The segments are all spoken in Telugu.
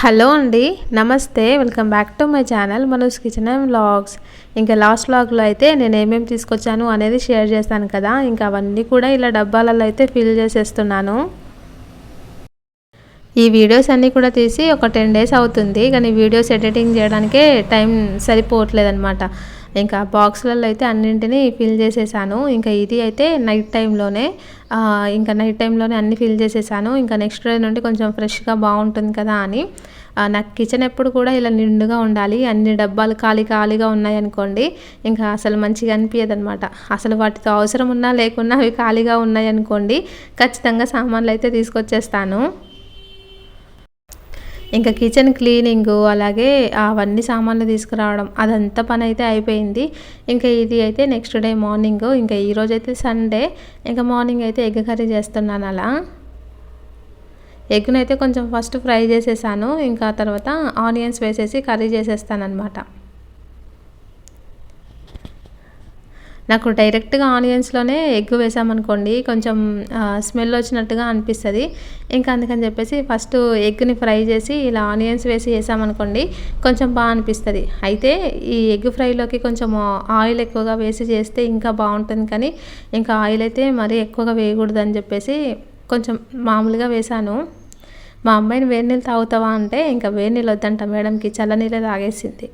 హలో అండి నమస్తే. Welcome back to my channel Manoj kitchen and vlogs. ఇంకా లాస్ట్ వ్లాగ్లో అయితే నేను ఏమేమి తీసుకొచ్చాను అనేది షేర్ చేస్తాను కదా. ఇంకా అవన్నీ కూడా ఇలా డబ్బాలలో అయితే ఫిల్ చేసేస్తున్నాను. ఈ వీడియోస్ అన్నీ కూడా తీసి ఒక టెన్ డేస్ అవుతుంది. కానీ వీడియోస్ ఎడిటింగ్ చేయడానికే టైం సరిపోవట్లేదు అనమాట ఇంకా బాక్స్లలో అయితే అన్నింటినీ ఫిల్ చేసేసాను. ఇంకా ఇది అయితే నైట్ టైంలోనే ఇంకా నైట్ టైంలోనే అన్ని ఫిల్ చేసేసాను. ఇంకా నెక్స్ట్ డే నుండి కొంచెం ఫ్రెష్గా బాగుంటుంది కదా అని. నాకు కిచెన్ ఎప్పుడు కూడా ఇలా నిండుగా ఉండాలి. అన్ని డబ్బాలు ఖాళీ ఖాళీగా ఉన్నాయనుకోండి ఇంకా అసలు మంచిగా అనిపించదు అనమాట అసలు వాటితో అవసరం ఉన్నా లేకున్నా అవి ఖాళీగా ఉన్నాయనుకోండి ఖచ్చితంగా సామాన్లు అయితే తీసుకొచ్చేస్తాను. ఇంకా కిచెన్ క్లీనింగ్ అలాగే అవన్నీ సామాన్లు తీసుకురావడం అదంతా పని అయితే అయిపోయింది. ఇంకా ఇది అయితే నెక్స్ట్ డే మార్నింగ్. ఇంకా ఈరోజు అయితే సండే. ఇంకా మార్నింగ్ అయితే ఎగ్ కర్రీ చేస్తున్నాను అలా. ఎగ్నైతే కొంచెం ఫస్ట్ ఫ్రై చేసేసాను. ఇంకా తర్వాత ఆనియన్స్ వేసేసి కర్రీ చేసేస్తాను అనమాట నాకు డైరెక్ట్గా ఆనియన్స్లోనే ఎగ్ వేసామనుకోండి కొంచెం స్మెల్ వచ్చినట్టుగా అనిపిస్తుంది. ఇంకా అందుకని చెప్పేసి ఫస్ట్ ఎగ్ని ఫ్రై చేసి ఇలా ఆనియన్స్ వేసి వేసామనుకోండి కొంచెం బాగా అనిపిస్తుంది. అయితే ఈ ఎగ్ ఫ్రైలోకి కొంచెం ఆయిల్ ఎక్కువగా వేసి చేస్తే ఇంకా బాగుంటుంది కానీ ఇంకా ఆయిల్ అయితే మరీ ఎక్కువగా వేయకూడదు అని చెప్పేసి కొంచెం మామూలుగా వేశాను మా అమ్మాయిని వేడి నీళ్ళు తాగుతావా అంటే ఇంకా వేడి నీళ్ళు వద్దంట మేడంకి చల్ల నీళ్ళే తాగేసింది.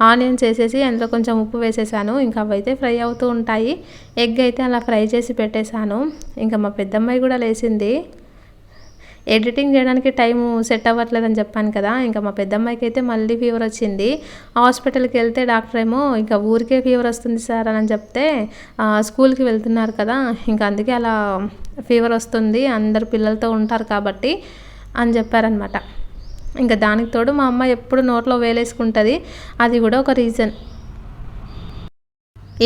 ఆనియన్స్ వేసేసి అందులో కొంచెం ఉప్పు వేసేసాను. ఇంకా అవైతే ఫ్రై అవుతూ ఉంటాయి. ఎగ్ అయితే అలా ఫ్రై చేసి పెట్టేశాను. ఇంకా మా పెద్దమ్మాయి కూడా లేచింది. ఎడిటింగ్ చేయడానికి టైం సెట్ అవ్వట్లేదని చెప్పాను కదా. ఇంకా మా పెద్దమ్మాయికి అయితే మళ్ళీ ఫీవర్ వచ్చింది. హాస్పిటల్కి వెళ్తే డాక్టర్ ఏమో ఇంకా ఊరికే ఫీవర్ వస్తుంది సార్ అని చెప్తే స్కూల్కి వెళ్తున్నారు కదా. ఇంకా అందుకే అలా ఫీవర్ వస్తుంది. అందరు పిల్లలతో ఉంటారు కాబట్టి అని చెప్పారనమాట ఇంకా దానికి తోడు మా అమ్మ ఎప్పుడు నోట్లో వేలేసుకుంటుంది. అది కూడా ఒక రీజన్.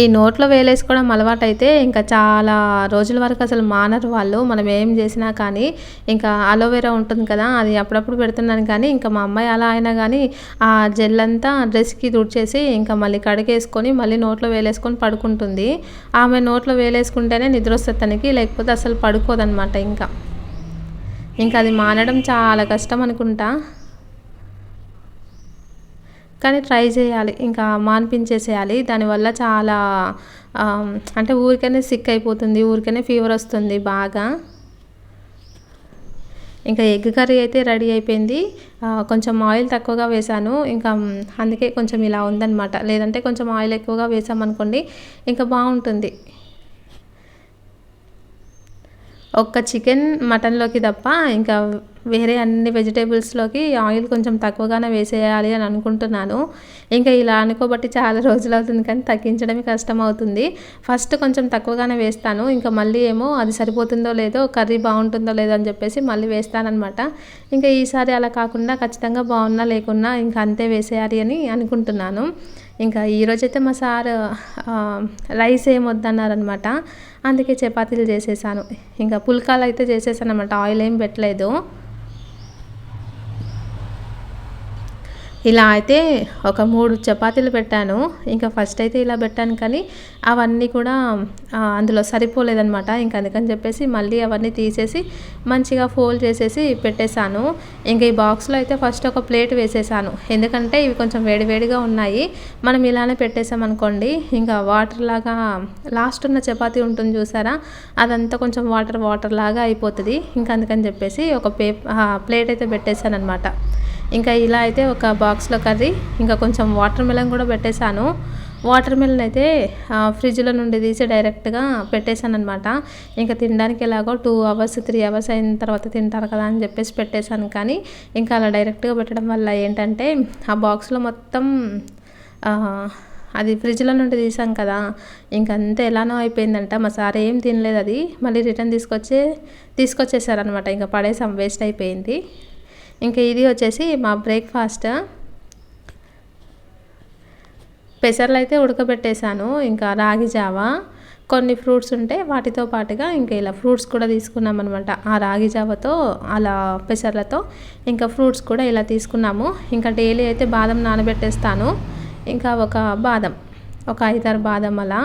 ఈ నోట్లో వేలేసుకోవడం అలవాటైతే ఇంకా చాలా రోజుల వరకు అసలు మానరు వాళ్ళు. మనం ఏం చేసినా కానీ ఇంకా అలోవెరా ఉంటుంది కదా అది అప్పుడప్పుడు పెడుతున్నాను కానీ ఇంకా మా అమ్మాయి అలా అయినా కానీ ఆ జెల్ అంతా డ్రెస్కి తుడిచేసి ఇంకా మళ్ళీ కడిగేసుకొని మళ్ళీ నోట్లో వేలేసుకొని పడుకుంటుంది. ఆమె నోట్లో వేలేసుకుంటేనే నిద్ర వస్తుంది తనకి లేకపోతే అసలు పడుకోదనమాట ఇంకా. ఇంకా అది మానడం చాలా కష్టం అనుకుంటా. కానీ ట్రై చేయాలి ఇంకా మాన్పించేసేయాలి. దానివల్ల చాలా అంటే ఊరికనే సిక్ అయిపోతుంది ఊరికనే ఫీవర్ వస్తుంది బాగా. ఇంకా ఎగ్ కర్రీ అయితే రెడీ అయిపోయింది. కొంచెం ఆయిల్ తక్కువగా వేసాను ఇంకా అందుకే కొంచెం ఇలా ఉందన్నమాట. లేదంటే కొంచెం ఆయిల్ ఎక్కువగా వేసామనుకోండి ఇంకా బాగుంటుంది. ఒక్క చికెన్ మటన్లోకి తప్ప ఇంకా వేరే అన్ని వెజిటేబుల్స్లోకి ఆయిల్ కొంచెం తక్కువగానే వేసేయాలి అని అనుకుంటున్నాను. ఇంకా ఇలా అనుకోబట్టి చాలా రోజులు అవుతుంది కానీ తగ్గించడమే కష్టం అవుతుంది ఫస్ట్ కొంచెం తక్కువగానే వేస్తాను. ఇంకా మళ్ళీ ఏమో అది సరిపోతుందో లేదో కర్రీ బాగుంటుందో లేదో అని చెప్పేసి మళ్ళీ వేస్తానమాట ఇంకా ఈసారి అలా కాకుండా ఖచ్చితంగా బాగున్నా లేకున్నా ఇంకా అంతే వేసేయాలి అని అనుకుంటున్నాను. ఇంకా ఈరోజైతే మా సార్ రైస్ ఏమొద్దన్నారనమాట అందుకే చపాతీలు చేసేసాను. ఇంకా పుల్కాలు అయితే చేసేసాను అనమాట ఆయిల్ ఏం పెట్టలేదు. ఇలా అయితే ఒక మూడు చపాతీలు పెట్టాను. ఇంకా ఫస్ట్ అయితే ఇలా పెట్టాను కానీ అవన్నీ కూడా అందులో సరిపోలేదనమాట ఇంకా అందుకని చెప్పేసి మళ్ళీ అవన్నీ తీసేసి మంచిగా ఫోల్డ్ చేసేసి పెట్టేశాను. ఇంకా ఈ బాక్స్లో అయితే ఫస్ట్ ఒక ప్లేట్ వేసేసాను ఎందుకంటే ఇవి కొంచెం వేడివేడిగా ఉన్నాయి. మనం ఇలానే పెట్టేసామనుకోండి ఇంకా వాటర్ లాగా లాస్ట్ ఉన్న చపాతీ ఉంటుంది చూసారా? అదంతా కొంచెం వాటర్ వాటర్ లాగా అయిపోతుంది. ఇంకా అందుకని చెప్పేసి ఒక పే ప్లేట్ అయితే పెట్టేశాను అనమాట ఇంకా ఇలా అయితే ఒక బాక్స్లో కర్రీ ఇంకా కొంచెం వాటర్ మిలన్ కూడా పెట్టేశాను. వాటర్ మిలన్ అయితే ఫ్రిడ్జ్లో నుండి తీసి డైరెక్ట్గా పెట్టేశాను అనమాట ఇంకా తినడానికి ఎలాగో టూ అవర్స్ త్రీ అవర్స్ అయిన తర్వాత తింటారు కదా అని చెప్పేసి పెట్టేశాను. కానీ ఇంకా అలా డైరెక్ట్గా పెట్టడం వల్ల ఏంటంటే ఆ బాక్స్లో మొత్తం అది ఫ్రిడ్జ్లో నుండి తీసాం కదా. ఇంకంతా ఎలానో అయిపోయిందంట. మా సార్ ఏం తినలేదు అది. మళ్ళీ రిటర్న్ తీసుకొచ్చే తీసుకొచ్చేసారనమాట ఇంకా పడేసాం వేస్ట్ అయిపోయింది. ఇంకా ఇది వచ్చేసి మా బ్రేక్ఫాస్ట్ పెసర్లు అయితే ఉడకబెట్టేశాను ఇంకా రాగి జావా. కొన్ని ఫ్రూట్స్ ఉంటే వాటితో పాటుగా ఇంకా ఇలా ఫ్రూట్స్ కూడా తీసుకున్నాం అనమాట ఆ రాగి జావతో అలా పెసర్లతో ఇంకా ఫ్రూట్స్ కూడా ఇలా తీసుకున్నాము. ఇంకా డైలీ అయితే బాదం నానబెట్టేస్తాను. ఇంకా ఒక బాదం ఒక ఐదారు బాదం అలా.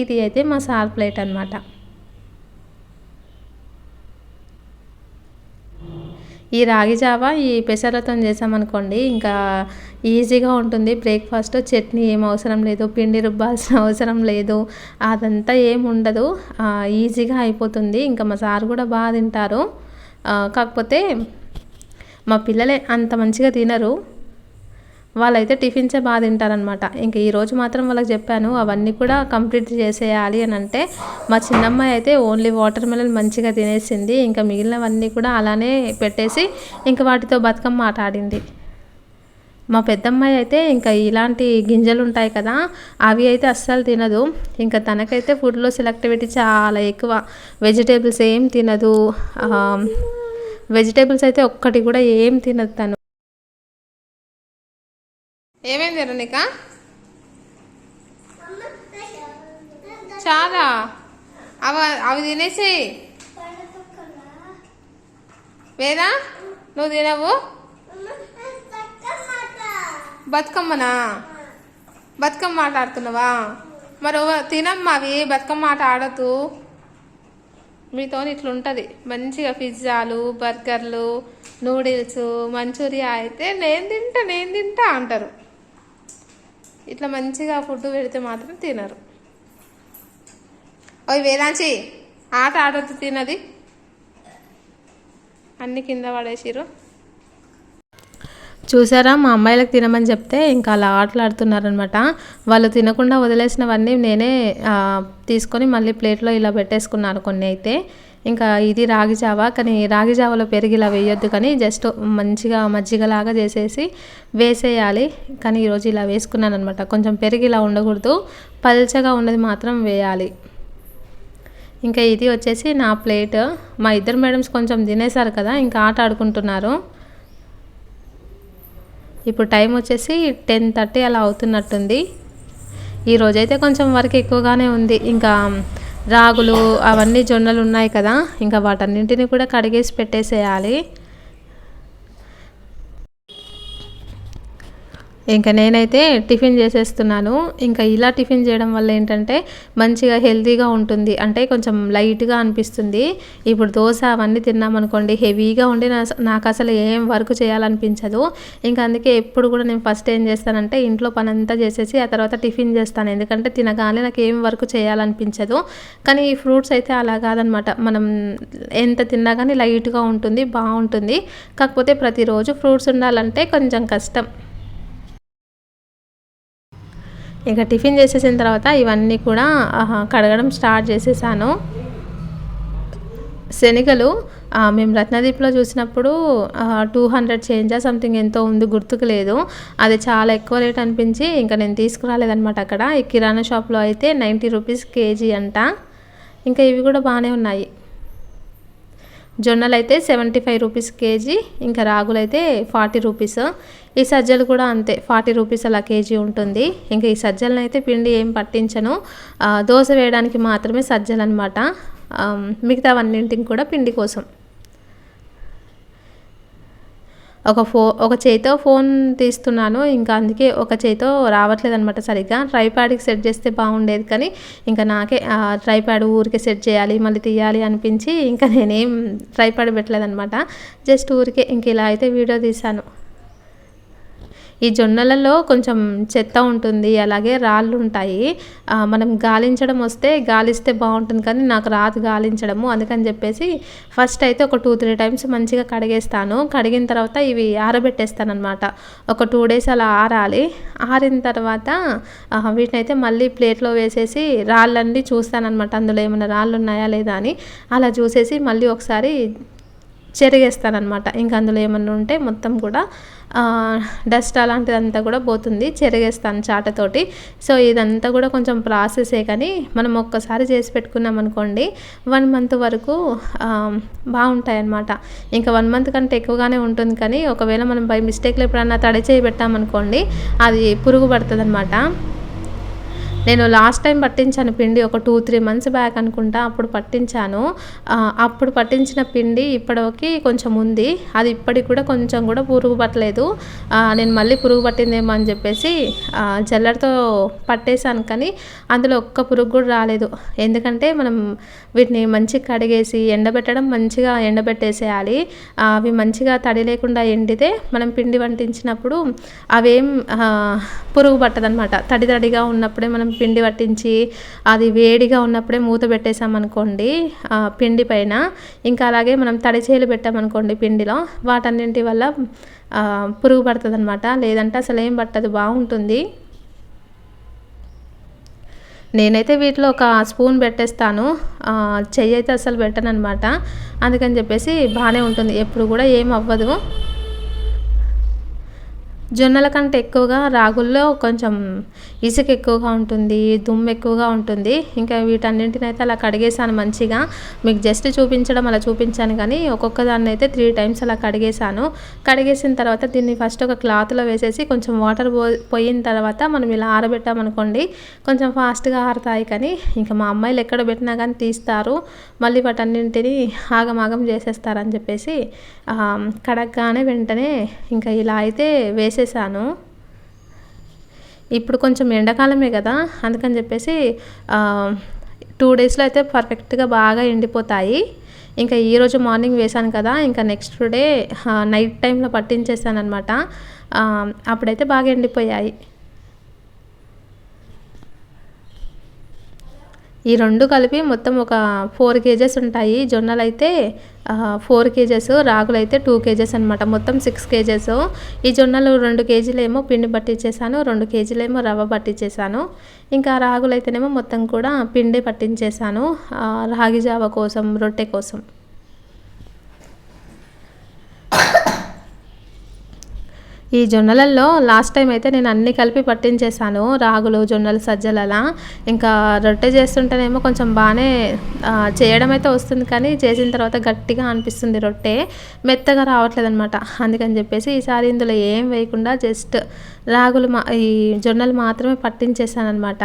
ఇది అయితే మా సార్ ప్లేట్ అనమాట ఈ రాగి జావా ఈ పెసరతో చేసామనుకోండి ఇంకా ఈజీగా ఉంటుంది. బ్రేక్ఫాస్ట్ చట్నీ ఏం అవసరం లేదు పిండి రుబ్బాల్సిన అవసరం లేదు అదంతా ఏం ఉండదు. ఈజీగా అయిపోతుంది. ఇంకా మా సార్ కూడా బాగా తింటారు. కాకపోతే మా పిల్లలే అంత మంచిగా తినరు. వాళ్ళైతే టిఫిన్సే బాగా తింటారనమాట ఇంక ఈరోజు మాత్రం వాళ్ళకి చెప్పాను అవన్నీ కూడా కంప్లీట్ చేసేయాలి అని అంటే మా చిన్నమ్మాయి అయితే ఓన్లీ వాటర్ మెలన్ మంచిగా తినేసింది. ఇంకా మిగిలినవన్నీ కూడా అలానే పెట్టేసి ఇంకా వాటితో బతుకమ్మ ఆట ఆడింది. మా పెద్దమ్మాయి అయితే ఇంకా ఇలాంటి గింజలు ఉంటాయి కదా అవి అయితే అస్సలు తినదు. ఇంకా తనకైతే ఫుడ్లో సెలెక్టివిటీ చాలా ఎక్కువ. వెజిటేబుల్స్ ఏం తినదు. వెజిటేబుల్స్ అయితే ఒక్కటి కూడా ఏం తినదు తను. ఏమైంది వెరోనిక చాలా అవ అవి తినేసి వేదా నువ్వు తినవు? బతుకమ్మనా? బతుకమ్మ ఆట ఆడుతున్నావా? మరి తినమ్మా అవి బతుకమ్మ ఆట ఆడద్దు మీతో ఇట్లుంటుంది. మంచిగా పిజ్జాలు బర్గర్లు నూడిల్స్ మంచూరియా అయితే నేను తింటా నేను తింటా అంటారు. ఇట్లా మంచిగా ఫుడ్ పెడితే మాత్రం తినరు. ఓయ్ వేదాంచి ఆట ఆడద్దు తినది. అన్ని కింద పడేసిరు చూసారా మా అమ్మాయిలకు తినమని చెప్తే ఇంకా అలా ఆటలాడుతున్నారనమాట వాళ్ళు తినకుండా వదిలేసినవన్నీ నేనే తీసుకొని మళ్ళీ ప్లేట్లో ఇలా పెట్టేసుకున్నాను కొన్ని అయితే. ఇంకా ఇది రాగి జావ కానీ రాగి జావలో పెరిగి ఇలా వేయొద్దు కానీ జస్ట్ మంచిగా మజ్జిగలాగా చేసేసి వేసేయాలి. కానీ ఈరోజు ఇలా వేసుకున్నాను అనమాట కొంచెం పెరిగి ఇలా ఉండకూడదు. పల్చగా ఉన్నది మాత్రం వేయాలి. ఇంకా ఇది వచ్చేసి నా ప్లేట్. మా ఇద్దరు మేడమ్స్ కొంచెం తినేశారు కదా ఇంకా ఆట ఆడుకుంటున్నారు. ఇప్పుడు టైం వచ్చేసి టెన్ థర్టీ అలా అవుతున్నట్టుంది. ఈరోజైతే కొంచెం వర్క్ ఎక్కువగానే ఉంది. ఇంకా రాగులు అవన్నీ జొన్నలు ఉన్నాయి కదా ఇంకా వాటన్నింటినీ కూడా కడిగేసి పెట్టేసేయాలి. ఇంకా నేనైతే టిఫిన్ చేసేస్తున్నాను. ఇంకా ఇలా టిఫిన్ చేయడం వల్ల ఏంటంటే మంచిగా హెల్తీగా ఉంటుంది. అంటే కొంచెం లైట్గా అనిపిస్తుంది. ఇప్పుడు దోశ అవన్నీ తిన్నామనుకోండి హెవీగా ఉండి నాకు అసలు ఏం వర్క్ చేయాలనిపించదు. ఇంకా అందుకే ఎప్పుడు కూడా నేను ఫస్ట్ ఏం చేస్తానంటే ఇంట్లో పని అంతా చేసేసి ఆ తర్వాత టిఫిన్ చేస్తాను. ఎందుకంటే తినగానే నాకు ఏం వర్క్ చేయాలనిపించదు. కానీ ఈ ఫ్రూట్స్ అయితే అలా కాదనమాట. మనం ఎంత తిన్నా కానీ లైట్గా ఉంటుంది బాగుంటుంది. కాకపోతే ప్రతిరోజు ఫ్రూట్స్ ఉండాలంటే కొంచెం కష్టం. ఇక టిఫిన్ చేసేసిన తర్వాత ఇవన్నీ కూడా కడగడం స్టార్ట్ చేసేసాను. శనగలు మేము రత్నదీప్లో చూసినప్పుడు టూ హండ్రెడ్ చేంజా సంథింగ్ ఎంతో ఉంది గుర్తుకు లేదు. అది చాలా ఎక్కువ రేట్ అనిపించి ఇంకా నేను తీసుకురాలేదనమాట అక్కడ. ఈ కిరాణా షాప్లో అయితే నైంటీ రూపీస్ కేజీ అంట. ఇంకా ఇవి కూడా బాగానే ఉన్నాయి. జొన్నలు అయితే సెవెంటీ ఫైవ్ రూపీస్ కేజీ ఇంకా రాగులు అయితే ఫార్టీ రూపీస్. ఈ సజ్జలు కూడా అంతే ఫార్టీ రూపీస్ అలా కేజీ ఉంటుంది. ఇంకా ఈ సజ్జలను అయితే పిండి ఏం పట్టించను. దోశ వేయడానికి మాత్రమే సజ్జలు అనమాట మిగతావన్నింటికి కూడా పిండి కోసం. ఒక ఫో ఒక చేతితో ఫోన్ తీస్తున్నాను. ఇంకా అందుకే ఒక చేతితో రావట్లేదు అనమాట సరిగ్గా. ట్రైప్యాడ్కి సెట్ చేస్తే బాగుండేది కానీ ఇంకా నాకే ట్రైప్యాడ్ ఊరికే సెట్ చేయాలి మళ్ళీ తీయాలి అనిపించి ఇంకా నేనేం ట్రైప్యాడ్ పెట్టలేదనమాట జస్ట్ ఊరికే ఇంక ఇలా అయితే వీడియో తీశాను. ఈ జొన్నలలో కొంచెం చెత్త ఉంటుంది అలాగే రాళ్ళు ఉంటాయి. మనం గాలించడం వస్తే గాలిస్తే బాగుంటుంది కానీ నాకు రాదు గాలించడము అందుకని చెప్పేసి ఫస్ట్ అయితే ఒక టూ త్రీ టైమ్స్ మంచిగా కడిగేస్తాను. కడిగిన తర్వాత ఇవి ఆరబెట్టేస్తాను అనమాట ఒక టూ డేస్ అలా ఆరాలి. ఆరిన తర్వాత వీటిని అయితే మళ్ళీ ప్లేట్లో వేసేసి రాళ్ళన్నీ చూస్తానమాట అందులో ఏమైనా రాళ్ళు ఉన్నాయా లేదా అని. అలా చూసేసి మళ్ళీ ఒకసారి చెరిగేస్తానమాట ఇంకా అందులో ఏమన్నా ఉంటే మొత్తం కూడా డస్ట్ అలాంటిదంతా కూడా పోతుంది చెరిగేస్తాను చాటతోటి. సో ఇదంతా కూడా కొంచెం ప్రాసెసే కానీ మనం ఒక్కసారి చేసి పెట్టుకున్నాం అనుకోండి వన్ మంత్ వరకు బాగుంటాయి అన్నమాట ఇంకా వన్ మంత్ కంటే ఎక్కువగానే ఉంటుంది కానీ ఒకవేళ మనం బై మిస్టేక్లో ఎప్పుడన్నా తడి చేయి పెట్టామనుకోండి అది పురుగు పడుతుంది అనమాట నేను లాస్ట్ టైం పట్టించాను పిండి ఒక టూ త్రీ మంత్స్ బ్యాక్ అనుకుంటా అప్పుడు పట్టించాను. అప్పుడు పట్టించిన పిండి ఇప్పటికి కొంచెం ఉంది. అది ఇప్పటికి కూడా కొంచెం కూడా పురుగు పట్టలేదు. నేను మళ్ళీ పురుగు పట్టిందేమో అని చెప్పేసి జల్లెడతో పట్టేశాను కానీ అందులో ఒక్క పురుగు కూడా రాలేదు. ఎందుకంటే మనం వీటిని మంచిగా కడిగేసి ఎండబెట్టడం మంచిగా ఎండబెట్టేసేయాలి. అవి మంచిగా తడి లేకుండా ఎండితే మనం పిండి వంటించినప్పుడు అవేం పురుగు పట్టదనమాట తడి తడిగా ఉన్నప్పుడే మనం పిండి పట్టించి అది వేడిగా ఉన్నప్పుడే మూత పెట్టేసామనుకోండి పిండి పైన. ఇంకా అలాగే మనం తడి చేలు పెట్టామనుకోండి పిండిలో వాటన్నింటి వల్ల పురుగు పడుతుంది అనమాట లేదంటే అసలు ఏం పట్టదు బాగుంటుంది. నేనైతే వీటిలో ఒక స్పూన్ పెట్టేస్తాను. చెయ్యి అయితే అసలు పెట్టను అనమాట అందుకని చెప్పేసి బాగానే ఉంటుంది. ఎప్పుడు కూడా ఏం అవ్వదు. జొన్నల కంటే ఎక్కువగా రాగుల్లో కొంచెం ఇసుక ఎక్కువగా ఉంటుంది దుమ్ము ఎక్కువగా ఉంటుంది. ఇంకా వీటన్నింటిని అయితే అలా కడిగేసాను మంచిగా. మీకు జస్ట్ చూపించడం అలా చూపించాను కానీ ఒక్కొక్క దాన్ని అయితే త్రీ టైమ్స్ అలా కడిగేసాను కడిగేసిన తర్వాత దీన్ని ఫస్ట్ ఒక క్లాత్లో వేసేసి కొంచెం వాటర్ పో పోయిన తర్వాత మనం ఇలా ఆరబెట్టామనుకోండి కొంచెం ఫాస్ట్గా ఆరుతాయి కానీ ఇంకా మా అమ్మాయిలు ఎక్కడ పెట్టినా కానీ తీస్తారు. మళ్ళీ వాటన్నింటినీ ఆగమాగం చేసేస్తారని చెప్పేసి కడగగానే వెంటనే ఇంకా ఇలా అయితే వేసే చేసేసాను ఇప్పుడు కొంచెం ఎండాకాలమే కదా అందుకని చెప్పేసి టూ డేస్లో అయితే పర్ఫెక్ట్గా బాగా ఎండిపోతాయి. ఇంకా ఈరోజు మార్నింగ్ వేశాను కదా ఇంకా నెక్స్ట్ డే నైట్ టైంలో పట్టించేసాను అనమాట అప్పుడైతే బాగా ఎండిపోయాయి. ఈ రెండు కలిపి మొత్తం ఒక ఫోర్ కేజెస్ ఉంటాయి. జొన్నలు అయితే ఫోర్ కేజెస్ రాగులు అయితే టూ కేజెస్ అనమాట మొత్తం సిక్స్ కేజెస్. ఈ జొన్నలు రెండు కేజీలేమో పిండి పట్టించేసాను రెండు కేజీలేమో రవ్వ పట్టించేసాను ఇంకా రాగులు అయితేనేమో మొత్తం కూడా పిండి పట్టించేసాను రాగి జావ కోసం రొట్టె కోసం. ఈ జొన్నలలో లాస్ట్ టైం అయితే నేను అన్ని కలిపి పట్టించేసాను రాగులు జొన్నలు సజ్జలలా ఇంకా రొట్టె చేస్తుంటేనేమో కొంచెం బాగానే చేయడం అయితే వస్తుంది కానీ చేసిన తర్వాత గట్టిగా అనిపిస్తుంది రొట్టె. మెత్తగా రావట్లేదు అనమాట అందుకని చెప్పేసి ఈసారి ఇందులో ఏం వేయకుండా జస్ట్ రాగులు మా ఈ జొన్నలు మాత్రమే పట్టించేసాను అనమాట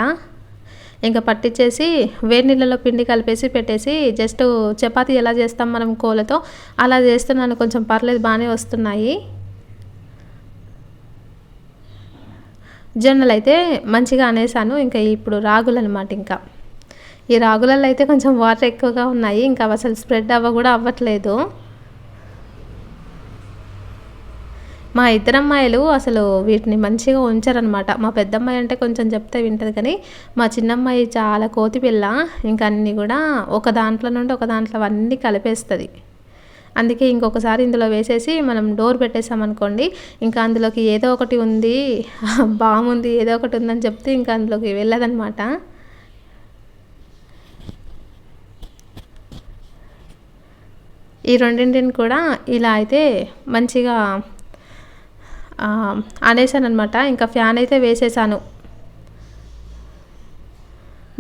ఇంకా పట్టించేసి వేడి నీళ్ళలో పిండి కలిపేసి పెట్టేసి జస్ట్ చపాతీ ఎలా చేస్తాం మనం కోలతో అలా చేస్తున్నాను. కొంచెం పర్లేదు బాగానే వస్తున్నాయి. జొన్నలు అయితే మంచిగా అనేసాను. ఇంకా ఇప్పుడు రాగులు అనమాట ఇంకా. ఈ రాగులలో అయితే కొంచెం వాటర్ ఎక్కువగా ఉన్నాయి. ఇంకా అసలు స్ప్రెడ్ అవ్వ కూడా అవ్వట్లేదు. మా ఇద్దరమ్మాయిలు అసలు వీటిని మంచిగా ఉంచారనమాట మా పెద్దమ్మాయి అంటే కొంచెం చెప్తే వింటుంది కానీ మా చిన్నమ్మాయి చాలా కోతి పిల్ల. ఇంకా అన్నీ కూడా ఒక దాంట్లో నుండి ఒక దాంట్లో అవన్నీ కలిపేస్తుంది. అందుకే ఇంకొకసారి ఇందులో వేసేసి మనం డోర్ పెట్టేసామనుకోండి ఇంకా అందులోకి ఏదో ఒకటి ఉంది బాగుంది ఏదో ఒకటి ఉందని చెప్తే ఇంకా అందులోకి వెళ్ళదనమాట ఈ రెండింటిని కూడా ఇలా అయితే మంచిగా అనేసాను అనమాట ఇంకా ఫ్యాన్ అయితే వేసేసాను.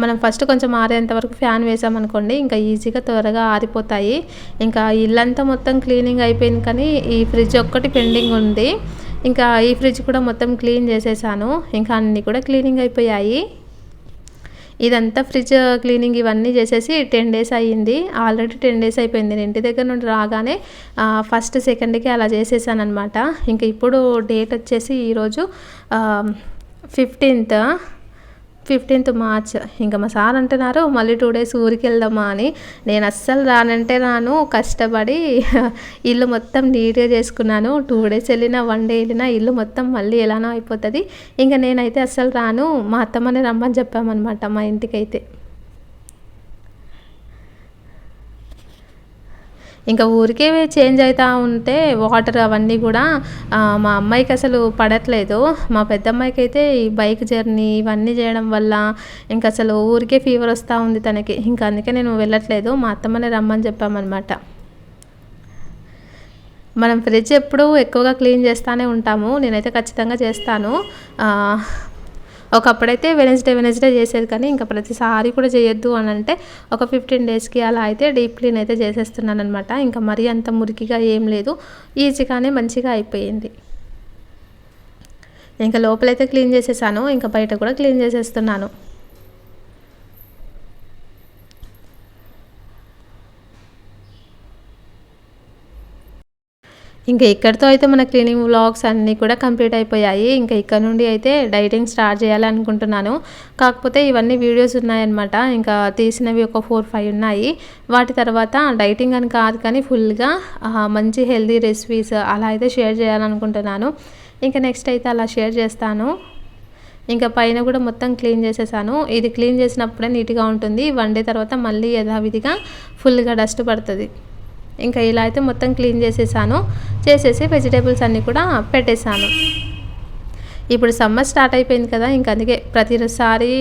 మనం ఫస్ట్ కొంచెం ఆరేంత వరకు ఫ్యాన్ వేసామనుకోండి ఇంకా ఈజీగా త్వరగా ఆరిపోతాయి. ఇంకా ఇల్లంతా మొత్తం క్లీనింగ్ అయిపోయింది కానీ ఈ ఫ్రిడ్జ్ ఒక్కటి పెండింగ్ ఉంది. ఇంకా ఈ ఫ్రిడ్జ్ కూడా మొత్తం క్లీన్ చేసేసాను. ఇంకా అన్నీ కూడా క్లీనింగ్ అయిపోయాయి. ఇదంతా ఫ్రిడ్జ్ క్లీనింగ్ ఇవన్నీ చేసేసి టెన్ డేస్ అయ్యింది. ఆల్రెడీ టెన్ డేస్ అయిపోయింది. నేను ఇంటి దగ్గర నుండి రాగానే ఫస్ట్ సెకండ్కి అలా చేసేసాను అనమాట ఇంకా ఇప్పుడు డేట్ వచ్చేసి ఈరోజు ఫిఫ్టీన్త్ ఫిఫ్టీన్త్ మార్చ్ ఇంకా మా సార్ అంటున్నారు మళ్ళీ టూ డేస్ ఊరికి వెళ్దామా అని. నేను అస్సలు రానంటే రాను కష్టపడి ఇల్లు మొత్తం నీట్గా చేసుకున్నాను. టూ డేస్ వెళ్ళినా వన్ డే వెళ్ళినా ఇల్లు మొత్తం మళ్ళీ ఎలానో అయిపోతుంది. ఇంకా నేనైతే అస్సలు రాను. మా అత్తమ్మని రమ్మని చెప్పామన్నమాట మా ఇంటికైతే. ఇంకా ఊరికే చేంజ్ అవుతూ ఉంటే వాటర్ అవన్నీ కూడా మా అమ్మాయికి అసలు పడట్లేదు. మా పెద్దమ్మాయికి అయితే ఈ బైక్ జర్నీ ఇవన్నీ చేయడం వల్ల ఇంకా అసలు ఊరికే ఫీవర్ వస్తూ ఉంది తనకి. ఇంకా అందుకే నేను వెళ్ళట్లేదు. మా అత్తమ్మనే రమ్మని చెప్పామన్నమాట. మనం ఫ్రిడ్జ్ ఎప్పుడూ ఎక్కువగా క్లీన్ చేస్తూనే ఉంటాము. నేనైతే ఖచ్చితంగా చేస్తాను. ఒకప్పుడైతే వెనస్డే వెనస్డే చేసేది కానీ ఇంకా ప్రతిసారి కూడా చేయొద్దు అని అంటే ఒక ఫిఫ్టీన్ డేస్కి అలా అయితే డీప్ క్లీన్ అయితే చేసేస్తున్నాను అనమాట ఇంకా మరీ అంత మురికిగా ఏం లేదు. ఈజీగానే మంచిగా అయిపోయింది. ఇంకా లోపలైతే క్లీన్ చేసేసాను. ఇంకా బయట కూడా క్లీన్ చేసేస్తున్నాను. ఇంకా ఇక్కడితో అయితే మన క్లీనింగ్ వ్లాగ్స్ అన్నీ కూడా కంప్లీట్ అయిపోయాయి. ఇంకా ఇక్కడ నుండి అయితే డైటింగ్ స్టార్ట్ చేయాలనుకుంటున్నాను. కాకపోతే ఇవన్నీ వీడియోస్ ఉన్నాయన్నమాట. ఇంకా తీసినవి ఒక ఫోర్ ఫైవ్ ఉన్నాయి. వాటి తర్వాత డైటింగ్ అని కాదు కానీ ఫుల్గా మంచి హెల్దీ రెసిపీస్ అలా అయితే షేర్ చేయాలనుకుంటున్నాను. ఇంకా నెక్స్ట్ అయితే అలా షేర్ చేస్తాను. ఇంకా పైన కూడా మొత్తం క్లీన్ చేసేసాను. ఇది క్లీన్ చేసినప్పుడే నీట్గా ఉంటుంది. వన్ డే తర్వాత మళ్ళీ యథావిధిగా ఫుల్గా డస్ట్ పడుతుంది. ఇంకా ఇలా అయితే మొత్తం క్లీన్ చేసేసాను. చేసేసి వెజిటేబుల్స్ అన్నీ కూడా పెట్టేశాను. ఇప్పుడు సమ్మర్ స్టార్ట్ అయిపోయింది కదా ఇంక అందుకే ప్రతిసారి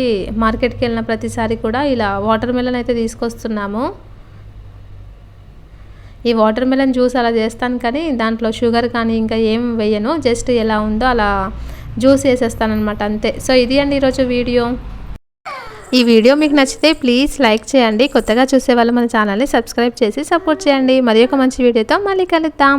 మార్కెట్కి వెళ్ళిన ప్రతిసారి కూడా ఇలా వాటర్ మెలన్ అయితే తీసుకొస్తున్నాము. ఈ వాటర్ మెలన్ జ్యూస్ అలా చేస్తాను కానీ దాంట్లో షుగర్ కానీ ఇంకా ఏం వేయను జస్ట్ ఎలా ఉందో అలా జ్యూస్ వేసేస్తానమాట అంతే. సో ఇది అండి ఈరోజు వీడియో. ఈ వీడియో మీకు నచ్చితే ప్లీజ్ లైక్ చేయండి. కొత్తగా చూసే వాళ్ళు మన ఛానల్ని సబ్స్క్రైబ్ చేసి సపోర్ట్ చేయండి. మరి ఒక మంచి వీడియోతో మళ్ళీ కలుద్దాం.